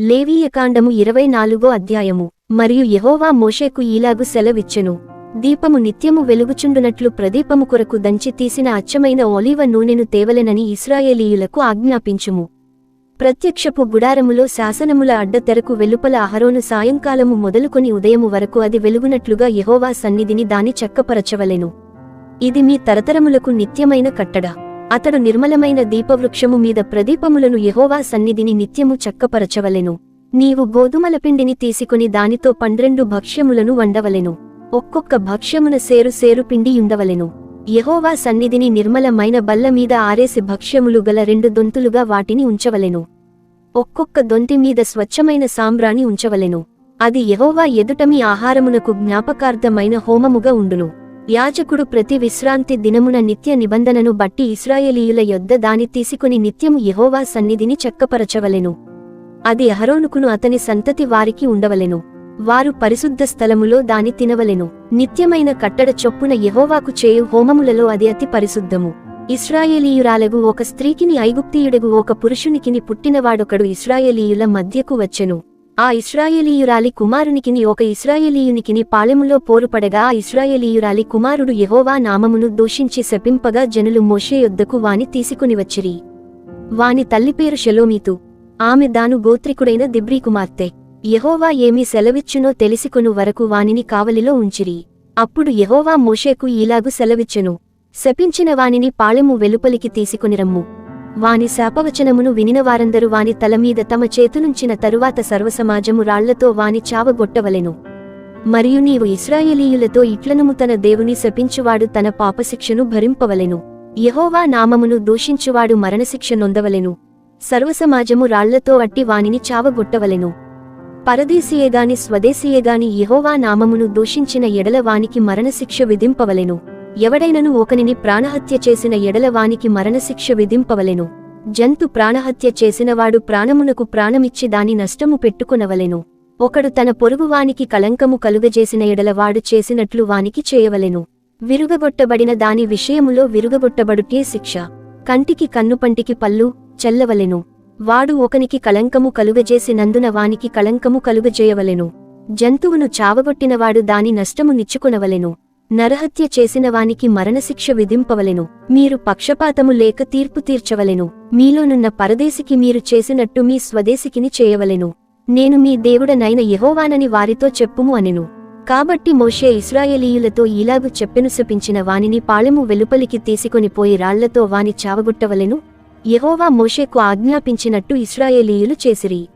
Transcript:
లేవీయకాండము ఇరవై నాలుగో అధ్యాయము. మరియు యహోవా మోషేకు ఈలాగు సెలవిచ్చెను. దీపము నిత్యము వెలుగుచుండునట్లు ప్రదీపము కొరకు దంచి తీసిన అచ్చమైన ఒలీవ నూనెను తేవలెనని ఇస్రాయేలీయులకు ఆజ్ఞాపించుము. ప్రత్యక్షపు గుడారములో శాసనముల అడ్డతెరకు వెలుపల అహరోను సాయంకాలము మొదలుకొని ఉదయము వరకు అది వెలుగునట్లుగా యహోవా సన్నిధిని దాని చక్కపరచవలెను. ఇది మీ తరతరములకు నిత్యమైన కట్టడ. అతడు నిర్మలమైన దీపవృక్షము మీద ప్రదీపములను యహోవా సన్నిధిని నిత్యము చక్కపరచవలెను. నీవు గోధుమల పిండిని తీసుకుని దానితో పండ్రెండు భక్ష్యములను వండవలెను. ఒక్కొక్క భక్ష్యమున సేరు సేరు పిండి ఉండవలెను. యహోవా సన్నిధిని నిర్మలమైన బల్ల మీద ఆరేసి భక్ష్యములు గల రెండు దొంతులుగా వాటిని ఉంచవలెను. ఒక్కొక్క దొంతి మీద స్వచ్ఛమైన సాంబ్రాణి ఉంచవలెను. అది యహోవా ఎదుట మీ ఆహారమునకు జ్ఞాపకార్థమైన హోమముగా ఉండును. యాజకుడు ప్రతి విశ్రాంతి దినమున నిత్య నిబంధనను బట్టి ఇస్రాయేలీయుల యొద్ద దాని తీసుకుని నిత్యము యహోవా సన్నిధిని చక్కపరచవలెను. అది అహరోనుకును అతని సంతతి వారికి ఉండవలెను. వారు పరిశుద్ధ స్థలములో దాని తినవలెను. నిత్యమైన కట్టడ చొప్పున యహోవాకు చేయు హోమములలో అది అతి పరిశుద్ధము. ఇస్రాయేలీయురాలగు ఒక స్త్రీకిని ఐగుప్తీయుడగు ఒక పురుషునికిని పుట్టినవాడొకడు ఇస్రాయేలీయుల మధ్యకు వచ్చెను. ఆ ఇస్రాయేలీయురాలి కుమారునికిని ఒక ఇస్రాయేలీయునికిని పాలెములో పోరుపడగా ఆ ఇస్రాయేలీయురాలి కుమారుడు యహోవా నామమును దూషించి శపింపగా జనులు మోషే యొద్దకు వాని తీసుకుని వచ్చిరి. వాని తల్లి పేరు షెలోమీతు. ఆమె దాను గోత్రికుడైన దిబ్రీ కుమార్తె. ఏమీ సెలవిచ్చునో తెలిసికొను వరకు వానిని కావలిలో ఉంచిరి. అప్పుడు యహోవా మోషేకు ఈలాగు సెలవిచ్చెను. శపించిన వానిని పాళెము వెలుపలికి తీసుకునిరమ్ము వాని శాపవచనమును వినిన వారందరూ వాని తలమీద తమ చేతునుంచిన తరువాత సర్వసమాజము రాళ్ళతో వాని చావగొట్టవలెను. మరియు నీవు ఇస్రాయేలీయులతో ఇట్లనము తన దేవుని శపించువాడు తన పాపశిక్షను భరింపవలెను. యహోవా నామమును దూషించువాడు మరణశిక్ష నొందవలెను. సర్వసమాజము రాళ్ళతో అట్టి వానిని చావగొట్టవలెను. పరదేశీయేగాని స్వదేశీయేగాని యహోవా నామమును దూషించిన ఎడల వానికి మరణశిక్ష విధింపవలెను. ఎవడైనను ఒకనిని ప్రాణహత్య చేసిన ఎడల వానికి మరణశిక్ష విధింపవలెను. జంతు ప్రాణహత్య చేసినవాడు ప్రాణమునకు ప్రాణమిచ్చి దాని నష్టము పెట్టుకొనవలెను. ఒకడు తన పొరుగువానికి కళంకము కలుగజేసిన ఎడలవాడు చేసినట్లు వానికి చేయవలెను. విరుగగొట్టబడిన దాని విషయములో విరుగగొట్టబడుటే శిక్ష. కంటికి కన్నుపంటికి పల్లు చెల్లవలెను. వాడు ఒకనికి కళంకము కలుగజేసినందున వానికి కళంకము కలుగజేయవలెను. జంతువును చావగొట్టినవాడు దాని నష్టము నిచ్చుకునవలెను. నరహత్య చేసిన వానికి మరణశిక్ష విధింపవలెను. మీరు పక్షపాతము లేక తీర్పు తీర్చవలెను. మీలోనున్న పరదేశికి మీరు చేసినట్టు మీ స్వదేశికిని చేయవలెను. నేను మీ దేవుడనైన యహోవానని వారితో చెప్పుము అనెను. కాబట్టి మోషే ఇస్రాయేలీయులతో ఇలాగు చెప్పెను శపించిన వానిని పాళెము వెలుపలికి తీసుకొని పోయి రాళ్ళతో వాని చావగొట్టవలెను. యహోవా మోషేకు ఆజ్ఞాపించినట్టు ఇస్రాయేలీయులు చేసిరి.